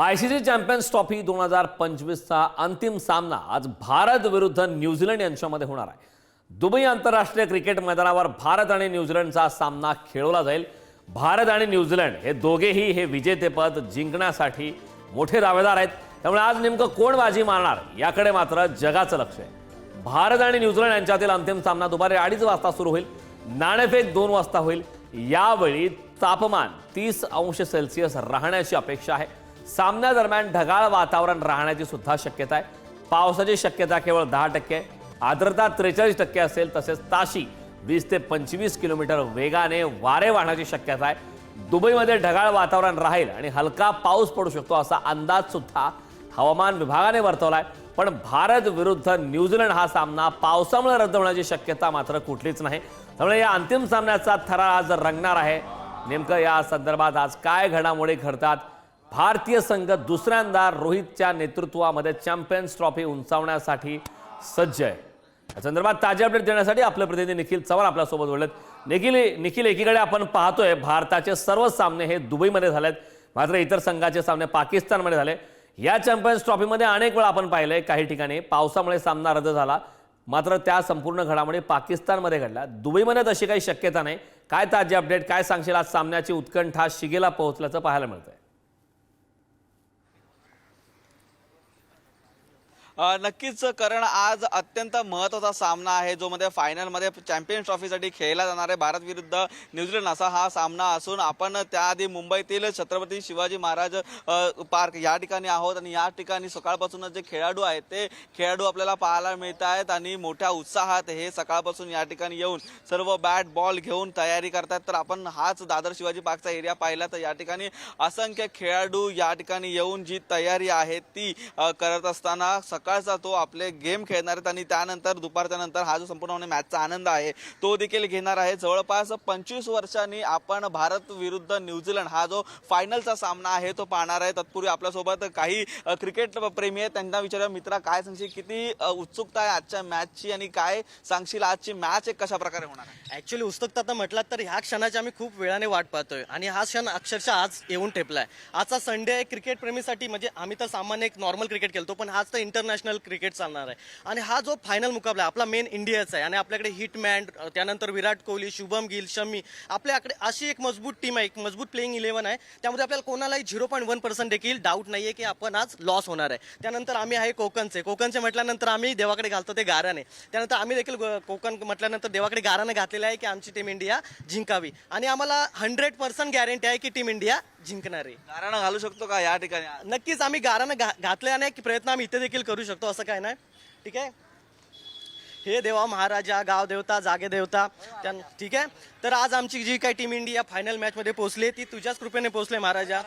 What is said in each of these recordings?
I C C champions trophy दोन हजार पंचवीसचा अंतिम सामना आज भारत विरुद्ध न्यूझीलंड यांच्यामध्ये होणार आहे. दुबई आंतरराष्ट्रीय क्रिकेट मैदानावर भारत आणि न्यूझीलंडचा सामना खेळवला जाईल. भारत आणि न्यूझीलंड हे दोघेही हे विजेतेपद जिंकण्यासाठी मोठे दावेदार आहेत. त्यामुळे आज नेमकं कोण बाजी मारणार याकडे मात्र जगाचं लक्ष आहे. भारत आणि न्यूझीलंड यांच्यातील अंतिम सामना दुपारी अडीच वाजता सुरू होईल. नाणेफेक दोन वाजता होईल. यावेळी तापमान तीस अंश सेल्सिअस राहण्याची अपेक्षा आहे. सामन्यादरम्यान ढगाळ वातावरण राहण्याची सुद्धा शक्यता आहे. पावसाची शक्यता केवळ दहा टक्के आर्द्रता त्रेचाळीस टक्के असेल तसेच ताशी वीस ते पंचवीस किलोमीटर वेगाने वारे वाहण्याची शक्यता आहे. दुबईमध्ये ढगाळ वातावरण राहील आणि हलका पाऊस पडू शकतो असा अंदाज सुद्धा हवामान विभागाने वर्तवलाय. पण भारत विरुद्ध न्यूझीलंड हा सामना पावसामुळे रद्द होण्याची शक्यता मात्र कुठलीच नाही. त्यामुळे या अंतिम सामन्याचा थरार आज रंगणार आहे. नेमकं या संदर्भात आज काय घडामोडी घडतात भारतीय संघ दुसऱ्यांदा रोहितच्या नेतृत्वामध्ये चॅम्पियन्स ट्रॉफी उंचावण्यासाठी सज्ज आहे. या संदर्भात ताजे अपडेट देण्यासाठी आपले प्रतिनिधी निखिल चव्हाण आपल्यासोबत बोललेत. निखिल निखिल एकीकडे आपण पाहतोय भारताचे सर्व सामने हे दुबईमध्ये झालेत. मात्र इतर संघाचे सामने पाकिस्तानमध्ये झाले. या चॅम्पियन्स ट्रॉफीमध्ये अनेक वेळा आपण पाहिलंय काही ठिकाणी पावसामुळे सामना रद्द झाला. मात्र त्या संपूर्ण घडामोडी पाकिस्तानमध्ये घडल्या. दुबईमध्ये तशी काही शक्यता नाही. काय ताजे अपडेट काय सांगशील? आज सामन्याची उत्कंठा शिगेला पोहोचल्याचं पाहायला मिळतंय. नक्कीच कारण आज अत्यंत महत्त्वाचा सामना आहे जो मध्ये फायनलमध्ये चॅम्पियन्स ट्रॉफीसाठी खेळला जाणार आहे. भारत विरुद्ध न्यूझीलंड असा हा सामना असून आपण त्याआधी मुंबईतील छत्रपती शिवाजी महाराज पार्क या ठिकाणी आहोत आणि या ठिकाणी सकाळपासूनच जे खेळाडू आहेत ते खेळाडू आपल्याला पाहायला मिळत आहेत आणि मोठ्या उत्साहात हे सकाळपासून या ठिकाणी येऊन सर्व बॅट बॉल घेऊन तयारी करतात तर आपण हाच दादर शिवाजी पार्कचा एरिया पाहिला तर या ठिकाणी असंख्य खेळाडू या ठिकाणी येऊन जी तयारी आहे ती करत असताना सकाळचा तो आपले गेम खेळणार आहेत आणि त्यानंतर दुपारच्या नंतर हा जो संपूर्ण म्हणजे मॅचचा आनंद आहे तो देखील घेणार आहे. जवळपास पंचवीस वर्षांनी आपण भारत विरुद्ध न्यूझीलंड हा जो फायनलचा सामना आहे तो पाहणार आहे. तत्पूर्वी आपल्यासोबत काही क्रिकेट प्रेमी आहेत. त्यांना विचारूया मित्रा काय सांगशील? किती उत्सुकता आहे आजच्या मॅचची आणि काय सांगशील? आजची मॅच एक कशा प्रकारे होणार ॲक्च्युली ऍक्च्युली उत्सुकता तर म्हटलं तर ह्या क्षणाची आम्ही खूप वेळाने वाट पाहतोय. आणि हा क्षण अक्षरशः आज येऊन टेपलाय आजचा संडे आहे क्रिकेट प्रेमीसाठी म्हणजे आम्ही तर सामान्य एक नॉर्मल क्रिकेट खेळतो पण आज तर इंटरनॅशनल क्रिकेट चालणार आहे. आणि हा जो फायनल मुकाबला आहे आपला मेन इंडियाचा आहे आणि आपल्याकडे हिटमॅन त्यानंतर विराट कोहली शुभम गिल शमी आपल्याकडे अशी एक मजबूत टीम आहे एक मजबूत प्लेइंग इलेव्हन आहे. त्यामध्ये आपल्याला कोणालाही झिरो पॉईंट वन पर्सेंट देखील डाऊट नाही आहे की आपण आज लॉस होणार आहे. त्यानंतर आम्ही आहे कोकणचे. कोकणचे म्हटल्यानंतर आम्ही देवाकडे घालतो ते गाराने. त्यानंतर आम्ही देखील कोकण म्हटल्यानंतर देवाकडे गाराने घातलेलं आहे की आमची टीम इंडिया जिंकावी. आणि आम्हाला हंड्रेड पर्सेंट गॅरंटी आहे की टीम इंडिया जिंकणार. आहे कारण घालू शकतो का या ठिकाणी? नक्कीच आम्ही गारानं घा घातले आणि एक प्रयत्न आम्ही इथे देखील करू शकतो असं काय नाही. ठीक आहे? हे देवा महाराजा गाव देवता जागे देवता त्या ठीक आहे? तर आज आमची जी काही टीम इंडिया फायनल मॅचमध्ये पोहोचली ती तुझ्याच कृपेने पोहोचले महाराजा.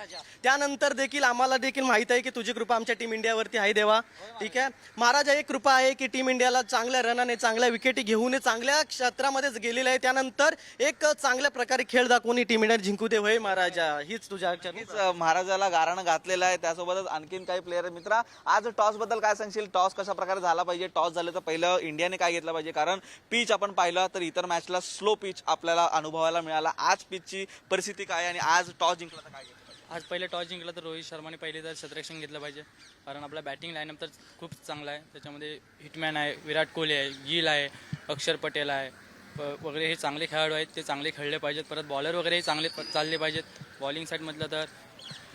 त्यानंतर देखील आम्हाला देखील माहीत आहे की तुझी कृपा आमच्या टीम इंडियावरती आहे देवा. ठीक आहे? महाराजा एक कृपा आहे की टीम इंडियाला चांगल्या रनाने चांगल्या विकेटी घेऊन चांगल्या क्षेत्रामध्येच गेलेलं आहे. त्यानंतर एक चांगल्या प्रकारे खेळ दाखवून ही टीम इंडिया जिंकू दे होय महाराजा. हीच तुझ्या महाराजाला गारण घातलेलं आहे. त्यासोबतच आणखीन काही प्लेयर मित्रा आज टॉसबद्दल काय सांगशील? टॉस कशा प्रकारे झाला पाहिजे? टॉस झालं तर पहिलं इंडियाने काय घेतलं पाहिजे. कारण पिच आपण पाहिलं तर इतर मॅचला स्लो पिच आपल्याला अनुभवायला मिळाला. आज पिचची परिस्थिती काय आहे आणि आज टॉस जिंकला तर काय घेतलं आज पहिले टॉस जिंकला तर रोहित शर्माने पहिले तर शतरक्षण घेतलं पाहिजे. कारण आपला बॅटिंग लाईनअप तर खूप चांगला आहे. त्याच्यामध्ये हिटमॅन आहे विराट कोहली आहे गिल आहे अक्षर पटेल आहे वगैरे हे चांगले खेळाडू आहेत. ते चांगले खेळले पाहिजेत. परत बॉलर वगैरेही चांगले चालले पाहिजेत. बॉलिंग साईडमधलं तर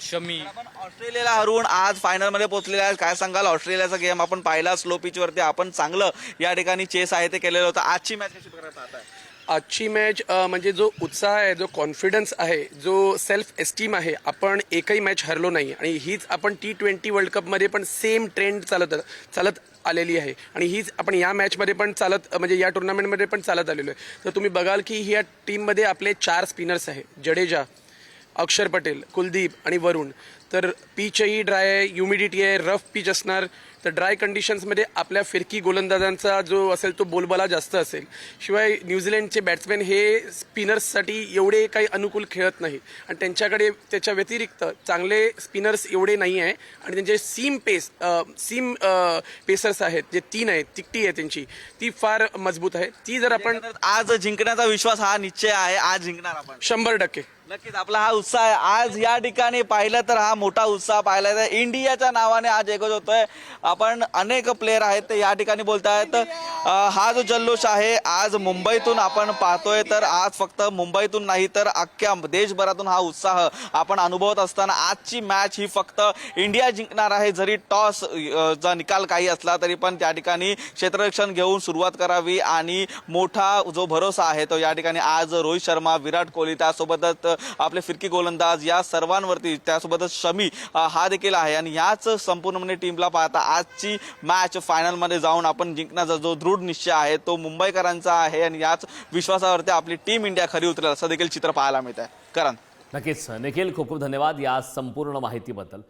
शमी. आपण ऑस्ट्रेलियाला हरवून आज फायनलमध्ये पोहोचलेले आहे काय सांगाल? ऑस्ट्रेलियाचा गेम आपण पाहिला स्लो पिच वरती आपण चांगलं या ठिकाणी चेस आहे ते केलेलं होतं. आजची मॅच कशी प्रकारे पाहताय? आजची मॅच म्हणजे जो उत्साह आहे जो कॉन्फिडन्स आहे जो सेल्फ एस्टीम आहे आपण एकही मॅच हरलो नाही. आणि हीच आपण टी ट्वेंटी वर्ल्ड कपमध्ये पण सेम ट्रेंड चालत चालत आलेली आहे. आणि हीच आपण या मॅचमध्ये पण चालत म्हणजे या टुर्नामेंटमध्ये पण चालत आलेलो आहे. तर तुम्ही बघाल की ह्या टीममध्ये आपले चार स्पिनर्स आहे जडेजा अक्षर पटेल कुलदीप आणि वरुण. तर पिचही ड्राय आहे ह्युमिडिटी आहे रफ पिच असणार. तर ड्राय कंडिशन्समध्ये आपल्या फिरकी गोलंदाजांचा जो असेल तो बोलबाला जास्त असेल. शिवाय न्यूझीलंडचे बॅट्समॅन हे स्पिनर्ससाठी एवढे काही अनुकूल खेळत नाही. आणि त्यांच्याकडे त्याच्या व्यतिरिक्त चांगले स्पिनर्स एवढे नाही आहे. आणि त्यांचे सीम पेस सीम पेसर्स आहेत जे तीन आहेत तिकटी आहे त्यांची ती फार मजबूत आहे. ती जर आपण आज जिंकण्याचा विश्वास हा निश्चय आहे आज जिंकणार आपण. शंभर टक्के. नक्कीच आपला हा उत्साह आहे. आज या ठिकाणी पाहिलं तर हा मोठा उत्साह पाहिला तर इंडियाच्या नावाने आज एकच होतोय. आपण अनेक प्लेयर आहेत ते या ठिकाणी बोलत आहेत हा जो जल्लोष आहे आज मुंबईतून आपण पाहतोय तर आज फक्त मुंबईतून नाही तर अख्ख्या देशभरातून हा उत्साह आपण अनुभवत असताना आजची मॅच ही फक्त इंडिया जिंकणार आहे. जरी टॉस चा निकाल काही असला तरी पण त्या ठिकाणी क्षेत्ररक्षण घेऊन सुरुवात करावी आणि मोठा जो भरोसा आहे तो या ठिकाणी आज रोहित शर्मा विराट कोहली त्यासोबतच आपले फिरकी गोलंदाज या सर्वांवरती. त्यासोबतच शमी हा देखील आहे. आणि याच संपूर्ण म्हणजे टीमला पाहता आजची मॅच फायनलमध्ये जाऊन आपण जिंकण्याचा जो दृढ निश्चय आहे तो मुंबईकरांचा आहे. आणि याच विश्वासावरती आपली टीम इंडिया खरी उतरेल असं देखील चित्र पाहायला मिळत आहे करण. नक्कीच. निखिल खूप खूप धन्यवाद या संपूर्ण माहितीबद्दल.